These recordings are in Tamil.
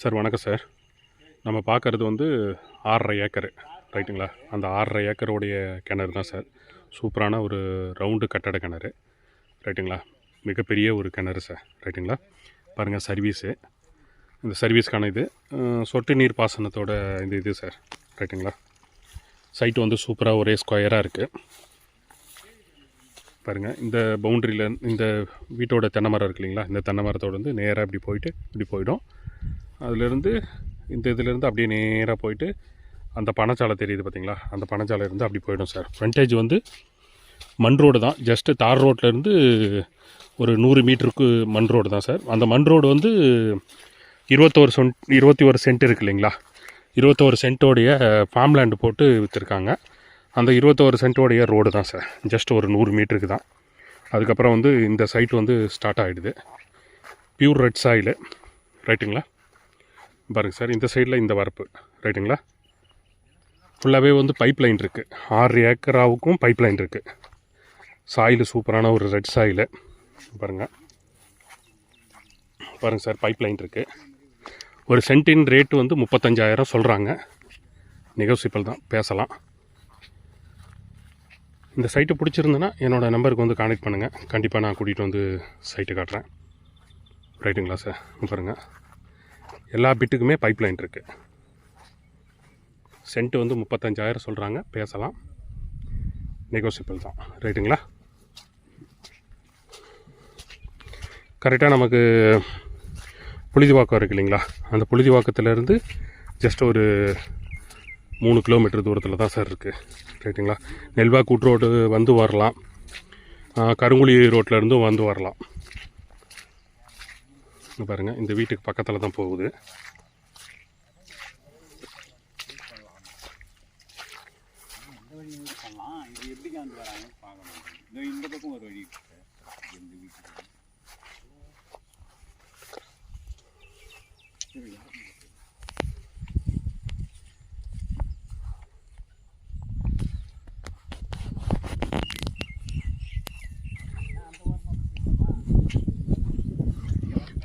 சார் வணக்கம் சார். நம்ம பார்க்குறது வந்து ஆறரை ஏக்கர். ரைட்டுங்களா? அந்த ஆறரை ஏக்கருடைய கிணறு தான் சார். சூப்பரான ஒரு ரவுண்டு கட்டட கிணறு. ரைட்டுங்களா? மிகப்பெரிய ஒரு கிணறு சார். ரைட்டுங்களா? பாருங்கள் சர்வீஸு இந்த சர்வீஸ்க்கான இது சொட்டு நீர் பாசனத்தோட இந்த இது சார். ரைட்டுங்களா? சைட்டு வந்து சூப்பராக ஒரே ஸ்கொயராக இருக்குது பாருங்கள் இந்த பவுண்ட்ரியில் இந்த வீட்டோட தென்னை மரம் இருக்கு இல்லைங்களா? இந்த தென்னை மரத்தோட வந்து நேராக இப்படி போயிட்டு இப்படி போயிடும். அதுலேருந்து இந்த இதுலேருந்து அப்படியே நேராக போயிட்டு அந்த பனச்சாலை தெரியுது பார்த்தீங்களா? அந்த பனச்சாலை இருந்து அப்படி போயிடும் சார். ஃப்ரண்டேஜ் வந்து மண் ரோடு தான். ஜஸ்ட்டு தார் ரோட்லேருந்து ஒரு நூறு மீட்டருக்கு மண் ரோடு தான் சார். அந்த மண் ரோடு வந்து இருபத்தோரு சென்ட் இருபத்தி ஒரு சென்ட் இருக்கு இல்லைங்களா? இருபத்தோரு சென்ட்டோடைய ஃபார்ம் லேண்டு போட்டு விற்றுருக்காங்க அந்த இருபத்தோரு சென்ட்டோடைய ரோடு தான் சார். ஜஸ்ட் ஒரு நூறு மீட்டருக்கு தான். அதுக்கப்புறம் வந்து இந்த சைட் வந்து ஸ்டார்ட் ஆகிடுது பியூர் ரெட் சாயிலு ரைட்டுங்களா பாருங்க சார் இந்த சைடில் இந்த வரப்பு. ரைட்டுங்களா ஃபுல்லாகவே வந்து பைப் லைன் இருக்குது ஆறு ஏக்கராவுக்கும் பைப் லைன் இருக்குது சாயில் சூப்பரான ஒரு ரெட் சாயில் பாருங்கள் பாருங்கள் சார் பைப் லைன் இருக்குது ஒரு சென்டின் ரேட்டு வந்து முப்பத்தஞ்சாயிரம் சொல்கிறாங்க நெகோசியபிள் தான் பேசலாம். இந்த சைட்டு பிடிச்சிருந்தேன்னா என்னோடய நம்பருக்கு வந்து காண்டக்ட் பண்ணுங்கள் கண்டிப்பாக நான் கூட்டிகிட்டு வந்து சைட்டு காட்டுறேன். ரைட்டுங்களா சார்? பாருங்கள் எல்லா பிட்டுக்குமே பைப் லைன் இருக்குது சென்ட் வந்து முப்பத்தஞ்சாயிரம் சொல்கிறாங்க பேசலாம். நெகோசியபிள் தான். ரைட்டுங்களா கரெக்டாக நமக்கு புழுதிவாக்கம் இருக்குது இல்லைங்களா? அந்த புழுதிவாக்கத்துலேருந்து ஜஸ்ட் ஒரு மூணு கிலோமீட்டர் தூரத்தில் தான் சார் இருக்குது ரைட்டுங்களா நெல்வா கூட்டு ரோடு வந்து வரலாம். கருங்குழி ரோட்டிலருந்தும் வந்து வரலாம். இங்க பாருங்கள் இந்த வீட்டுக்கு பக்கத்தில் தான் போகுது. இந்த பக்கம் ஒரு வழி இருக்கு இந்த வீட்டுக்கு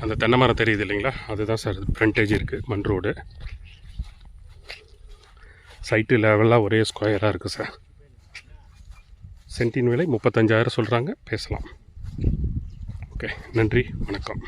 அந்த தென்னை மரம் தெரியுது இல்லைங்களா? அதுதான் சார் ஃப்ரண்டேஜ் இருக்குது மண் ரோடு சைட்டு லெவலாக ஒரே ஸ்கொயராக இருக்குது சார். சென்டின் விலை முப்பத்தஞ்சாயிரம் சொல்கிறாங்க பேசலாம். ஓகே நன்றி வணக்கம்.